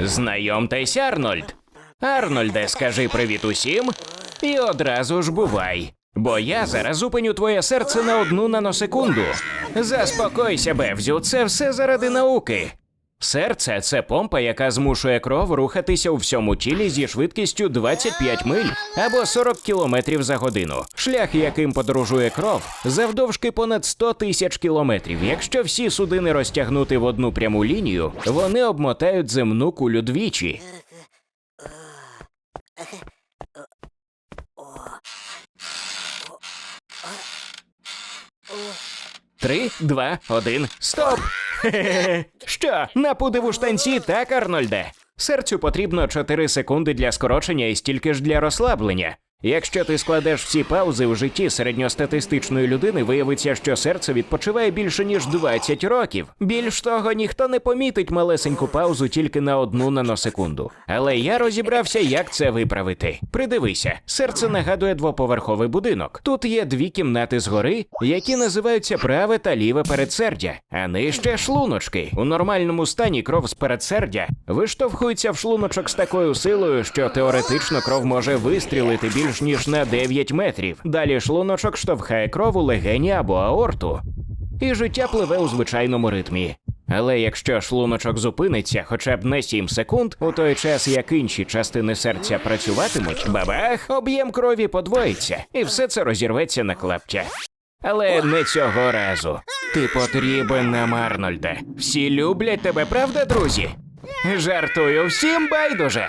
Знайомтесь, Арнольд. Арнольде, скажи привіт усім і одразу ж бувай. Бо я зараз зупиню твоє серце на одну наносекунду. Заспокойся, Бевзю, це все заради науки. Серце це помпа, яка змушує кров рухатися у всьому тілі зі швидкістю 25 миль або 40 кілометрів за годину. Шлях, яким подорожує кров, завдовжки понад 100 тисяч кілометрів. Якщо всі судини розтягнути в одну пряму лінію, вони обмотають земну кулю двічі. Три, два, один, стоп! Що, На подиву штанці, так, Арнольде? Серцю потрібно 4 секунди для скорочення і стільки ж для розслаблення. Якщо ти складеш всі паузи у житті середньостатистичної людини, виявиться, що серце відпочиває більше ніж 20 років. Більш того, ніхто не помітить малесеньку паузу тільки на одну наносекунду. Але я розібрався, як це виправити. Придивися, серце нагадує двоповерховий будинок. Тут є дві кімнати згори, які називаються праве та ліве передсердя, а нижче шлуночки. У нормальному стані кров з передсердя виштовхується в шлуночок з такою силою, що теоретично кров може вистрілити більш ніж на 9 метрів. Далі шлуночок штовхає кров у легені або аорту. І життя пливе у звичайному ритмі. Але якщо шлуночок зупиниться хоча б на 7 секунд, у той час як інші частини серця працюватимуть, бабах, об'єм крові подвоїться, і все це розірветься на клаптя. Але не цього разу. Ти потрібен нам, Арнольде. Всі люблять тебе, правда, друзі? Жартую, всім байдуже.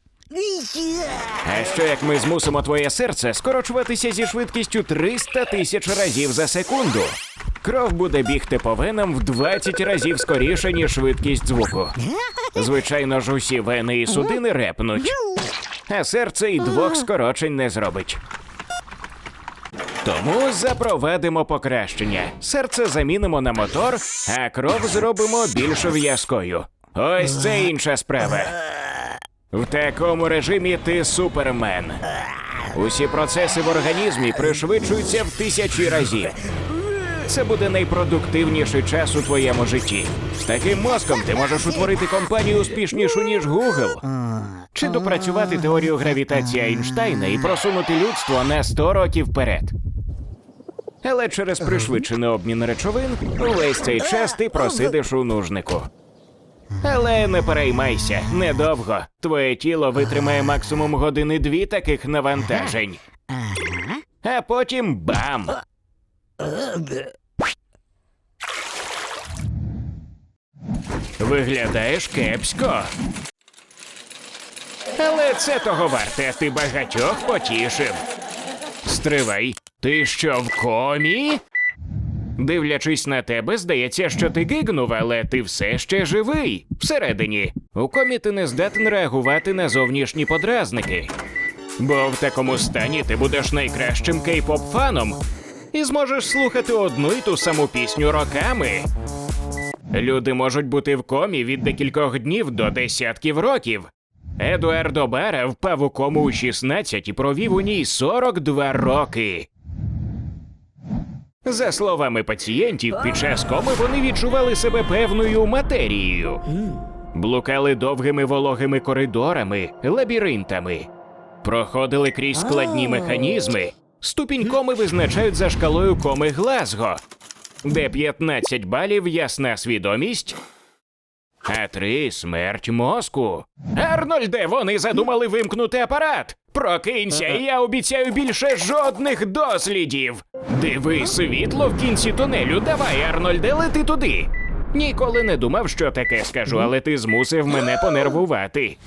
А що як ми змусимо твоє серце скорочуватися зі швидкістю 300 тисяч разів за секунду? Кров буде бігти по венам в 20 разів скоріше, ніж швидкість звуку. Звичайно ж, усі вени і судини репнуть, а серце і двох скорочень не зробить. Тому запровадимо покращення. Серце замінимо на мотор, а кров зробимо більш в'язкою. Ось це інша справа. В такому режимі ти супермен. Усі процеси в організмі пришвидшуються в тисячі разів. Це буде найпродуктивніший час у твоєму житті. З таким мозком ти можеш утворити компанію успішнішу, ніж Google. Чи допрацювати теорію гравітації Айнштайна і просунути людство на 100 років вперед. Але через пришвидшений обмін речовин увесь цей час ти просидиш у нужнику. Але не переймайся, недовго. Твоє тіло витримає максимум години дві таких навантажень. А потім бам! Виглядаєш кепсько. Але це того варте, ти багатьох потішив. Стривай, ти що в комі? Дивлячись на тебе, здається, що ти гигнув, але ти все ще живий. Всередині. У комі ти не здатен реагувати на зовнішні подразники. Бо в такому стані ти будеш найкращим кей-поп фаном і зможеш слухати одну і ту саму пісню роками. Люди можуть бути в комі від декількох днів до десятків років. Едуардо Бара впав у кому у 16 і провів у ній 42 роки. За словами пацієнтів, під час коми вони відчували себе певною матерією. Блукали довгими вологими коридорами, лабіринтами, проходили крізь складні механізми. Ступінь коми визначають за шкалою коми Глазго, де 15 балів ясна свідомість, а три смерть мозку. Арнольде, вони задумали вимкнути апарат. Прокинься, і я обіцяю більше жодних дослідів. Диви світло в кінці тунелю. Давай, Арнольде, лети туди. Ніколи не думав, що таке скажу, але ти змусив мене понервувати.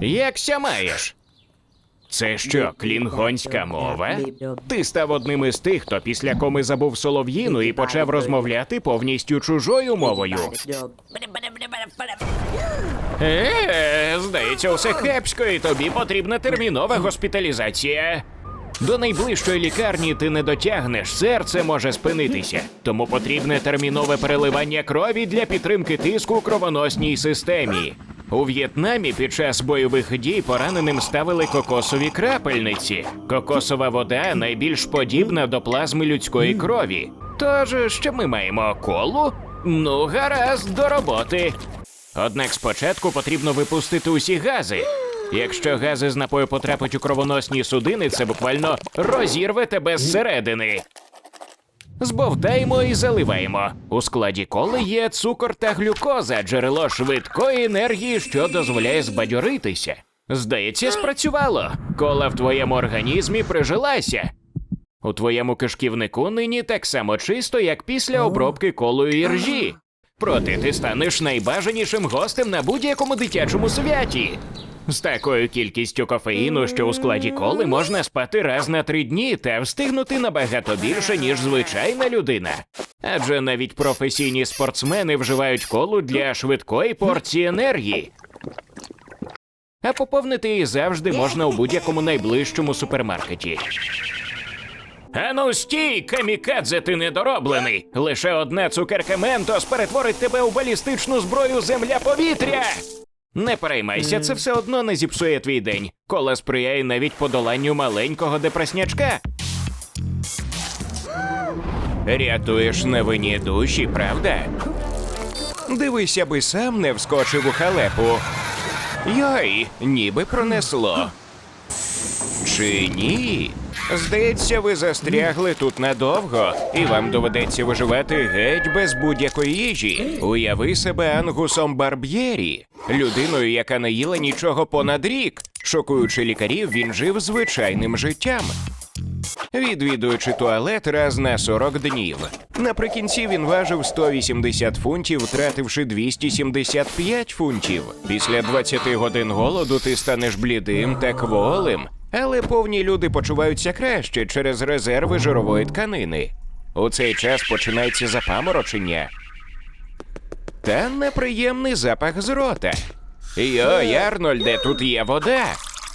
Якся маєш? Це що, клінгонська мова? Ти став одним із тих, хто після коми забув солов'їну і почав розмовляти повністю чужою мовою. Е, здається, усе кепсько, і тобі потрібна термінова госпіталізація. До найближчої лікарні ти не дотягнеш, серце може спинитися. Тому потрібне термінове переливання крові для підтримки тиску у кровоносній системі. У В'єтнамі під час бойових дій пораненим ставили кокосові крапельниці. Кокосова вода найбільш подібна до плазми людської крові. Тож, що ми маємо колу? Ну, гаразд, до роботи. Однак спочатку потрібно випустити усі гази. Якщо гази з напою потрапить у кровоносні судини, це буквально розірве тебе зсередини. Збовтаємо і заливаємо. У складі коли є цукор та глюкоза, джерело швидкої енергії, що дозволяє збадьоритися. Здається, спрацювало. Кола в твоєму організмі прижилася. У твоєму кишківнику нині так само чисто, як після обробки колою іржі. Проте ти станеш найбажанішим гостем на будь-якому дитячому святі. З такою кількістю кофеїну, що у складі коли можна спати раз на три дні та встигнути набагато більше, ніж звичайна людина. Адже навіть професійні спортсмени вживають колу для швидкої порції енергії. А поповнити її завжди можна у будь-якому найближчому супермаркеті. Ану стій, камікадзе, ти недороблений. Лише одна цукерка Ментос перетворить тебе у балістичну зброю земля-повітря. Не переймайся, це все одно не зіпсує твій день. Кола сприяє навіть подоланню маленького депреснячка. Рятуєш невинні душі, правда? Дивися би сам не вскочив у халепу. Йой, ніби пронесло. Чи ні? Здається, ви застрягли тут надовго, і вам доведеться виживати геть без будь-якої їжі. Уяви себе ангусом Барб'єрі, людиною, яка не їла нічого понад рік. Шокуючи лікарів, він жив звичайним життям. Відвідуючи туалет раз на 40 днів. Наприкінці він важив 180 фунтів, втративши 275 фунтів. Після 20 годин голоду ти станеш блідим та кволим, але повні люди почуваються краще через резерви жирової тканини. У цей час починається запаморочення та неприємний запах з рота. Йой, Арнольде, тут є вода.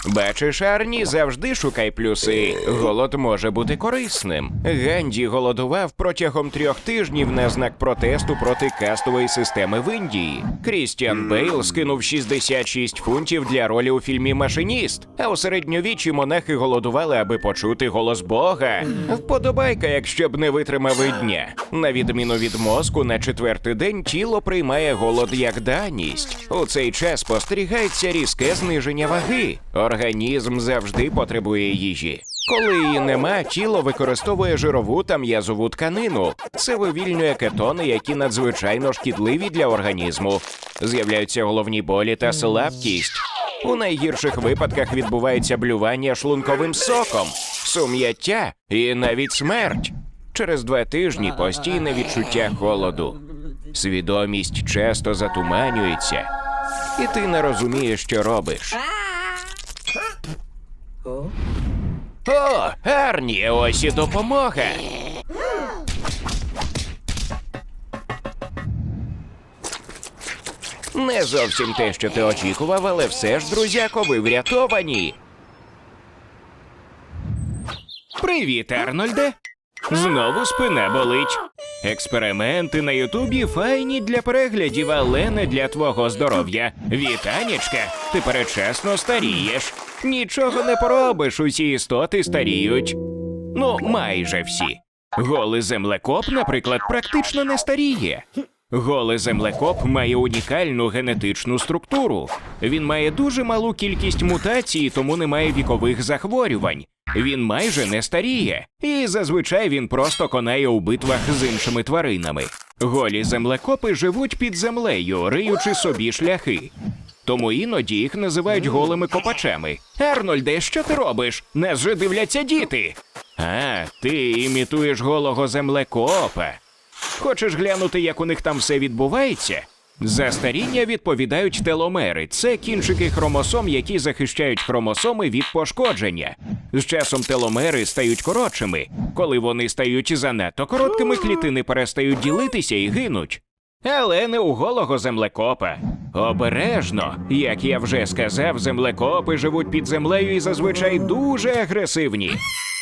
Бачиш, Арні, завжди шукай плюси. Голод може бути корисним. Ганді голодував протягом трьох тижнів на знак протесту проти кастової системи в Індії. Крістіан Бейл скинув 66 фунтів для ролі у фільмі Машиніст. А у середньовіччі монахи голодували, аби почути голос Бога. Вподобайка, якщо б не витримав і дня. На відміну від мозку, на четвертий день тіло приймає голод як даність. У цей час спостерігається різке зниження ваги. Організм завжди потребує їжі. Коли її нема, тіло використовує жирову та м'язову тканину. Це вивільнює кетони, які надзвичайно шкідливі для організму. З'являються головні болі та слабкість. У найгірших випадках відбувається блювання шлунковим соком, сум'яття і навіть смерть. Через два тижні постійне відчуття холоду. Свідомість часто затуманюється, і ти не розумієш, що робиш. О, Арні, ось і допомога. Не зовсім те, що ти очікував, але все ж, друзяко, ви врятовані. Привіт, Арнольде. Знову спина болить. Експерименти на Ютубі файні для переглядів, але не для твого здоров'я. Вітанічка, ти перечесно старієш. Нічого не поробиш, усі істоти старіють. Ну, майже всі. Голий землекоп, наприклад, практично не старіє. Голий землекоп має унікальну генетичну структуру. Він має дуже малу кількість мутацій, тому не має вікових захворювань. Він майже не старіє, і зазвичай він просто конає у битвах з іншими тваринами. Голі землекопи живуть під землею, риючи собі шляхи. Тому іноді їх називають голими копачами. Арнольде, що ти робиш? Нас же дивляться діти. А, ти імітуєш голого землекопа. Хочеш глянути, як у них там все відбувається? За старіння відповідають теломери. Це кінчики хромосом, які захищають хромосоми від пошкодження. З часом теломери стають коротшими. Коли вони стають занадто короткими, клітини перестають ділитися і гинуть. але не у голого землекопа. Обережно, як я вже сказав, землекопи живуть під землею і зазвичай дуже агресивні.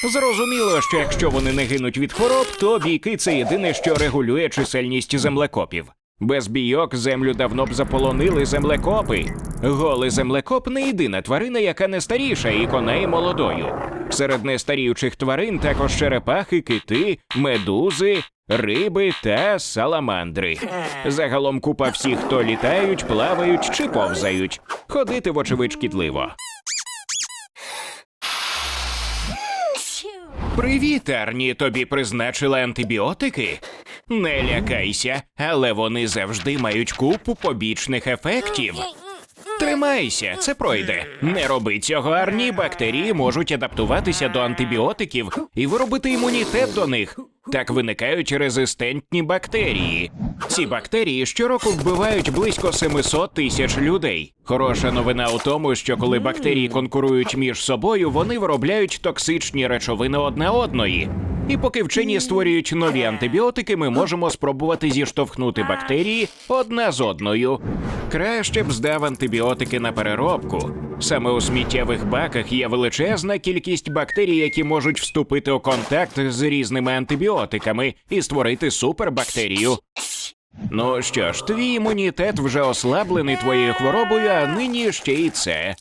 Зрозуміло, що якщо вони не гинуть від хвороб, то бійки це єдине, що регулює чисельність землекопів. Без бійок землю давно б заполонили землекопи. Голий землекоп не єдина тварина, яка не старіша і конає молодою. Серед нестаріючих тварин також черепахи, кити, медузи, риби та саламандри. Загалом купа всіх, хто літають, плавають чи повзають. Ходити, вочевидь, шкідливо. Привіт, Арні, тобі призначили антибіотики? Не лякайся, але вони завжди мають купу побічних ефектів. Тримайся, це пройде. Не роби цього, Арні. Бактерії можуть адаптуватися до антибіотиків і виробити імунітет до них. Так виникають резистентні бактерії. Ці бактерії щороку вбивають близько 700 тисяч людей. Хороша новина у тому, що коли бактерії конкурують між собою, вони виробляють токсичні речовини одна одної. І поки вчені створюють нові антибіотики, ми можемо спробувати зіштовхнути бактерії одна з одною. Краще б здав антибіотики на переробку. Саме у сміттєвих баках є величезна кількість бактерій, які можуть вступити у контакт з різними антибіотиками і створити супербактерію. Ну що ж, твій імунітет вже ослаблений твоєю хворобою, а нині ще й це.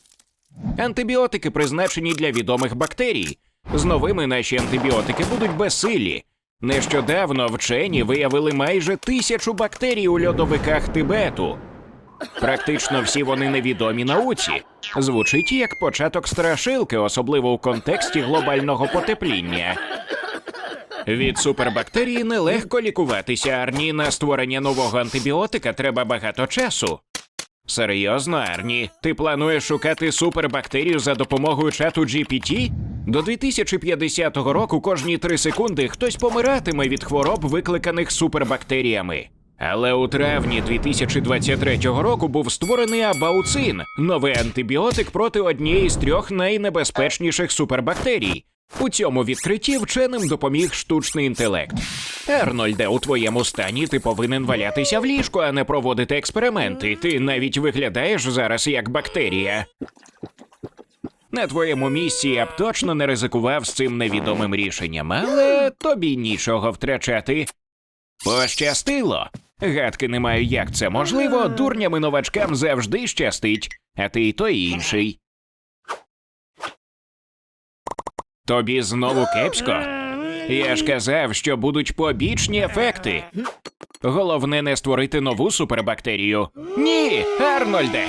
Антибіотики призначені для відомих бактерій. З новими наші антибіотики будуть безсилі. Нещодавно вчені виявили майже тисячу бактерій у льодовиках Тибету. Практично всі вони невідомі науці. Звучить як початок страшилки, особливо у контексті глобального потепління. Від супербактерії нелегко лікуватися, Арні. На створення нового антибіотика треба багато часу. Серйозно, Арні, ти плануєш шукати супербактерію за допомогою чату GPT? До 2050 року кожні 3 секунди хтось помиратиме від хвороб, викликаних супербактеріями. Але у травні 2023 року був створений абауцин, новий антибіотик проти однієї з трьох найнебезпечніших супербактерій. У цьому відкритті вченим допоміг штучний інтелект. Ернольде, у твоєму стані ти повинен валятися в ліжку, а не проводити експерименти. Ти навіть виглядаєш зараз як бактерія. На твоєму місці я б точно не ризикував з цим невідомим рішенням, але тобі нічого втрачати. Пощастило. Гадки не маю, як це можливо. Дурнями новачкам завжди щастить, а ти й той інший. Тобі знову кепсько? Я ж казав, що будуть побічні ефекти. Головне не створити нову супербактерію. Ні, Арнольде.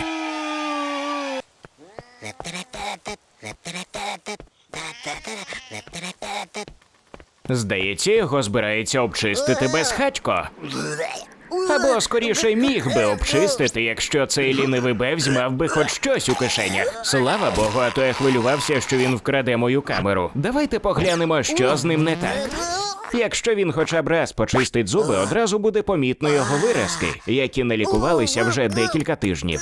Здається, його збирається обчистити безхатько. Або скоріше міг би обчистити, якщо цей лінивий бевзь мав би хоч щось у кишенях. Слава Богу, а то я хвилювався, що він вкраде мою камеру. Давайте поглянемо, що з ним не так. Якщо він хоча б раз почистить зуби, одразу буде помітно його виразки, які не лікувалися вже декілька тижнів.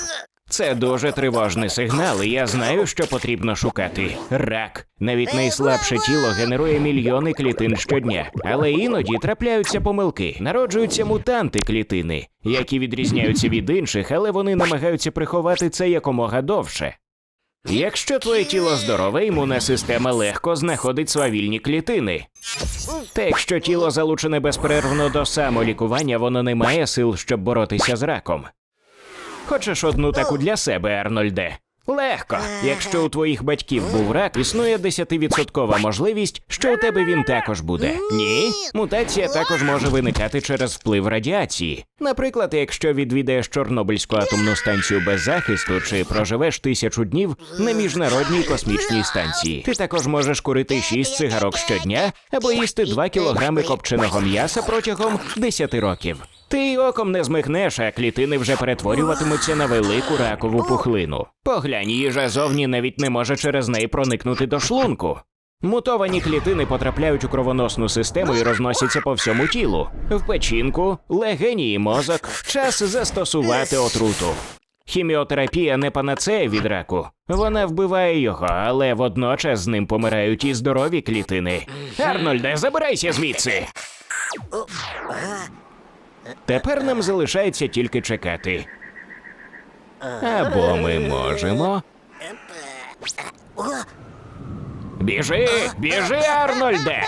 Це дуже тривожний сигнал, і я знаю, що потрібно шукати. Рак. Навіть найслабше тіло генерує мільйони клітин щодня, але іноді трапляються помилки. Народжуються мутанти клітини, які відрізняються від інших, але вони намагаються приховати це якомога довше. Якщо твоє тіло здорове, імунна система легко знаходить свавільні клітини. Та якщо тіло залучене безперервно до самолікування, воно не має сил, щоб боротися з раком. Хочеш одну таку для себе, Арнольде? Легко. Якщо у твоїх батьків був рак, існує 10% можливість, що у тебе він також буде. Ні, мутація також може виникати через вплив радіації. Наприклад, якщо відвідаєш Чорнобильську атомну станцію без захисту чи проживеш тисячу днів на міжнародній космічній станції. Ти також можеш курити 6 цигарок щодня або їсти 2 кілограми копченого м'яса протягом 10 років. Ти й оком не змихнеш, а клітини вже перетворюватимуться на велику ракову пухлину. Поглянь, їжа зовні навіть не може через неї проникнути до шлунку. Мутовані клітини потрапляють у кровоносну систему і розносяться по всьому тілу. В печінку, легені і мозок. Час застосувати отруту. Хіміотерапія не панацея від раку. Вона вбиває його, але водночас з ним помирають і здорові клітини. Арнольде, забирайся звідси. Тепер нам залишається тільки чекати. Або ми можемо. Біжи, біжи, Арнольде!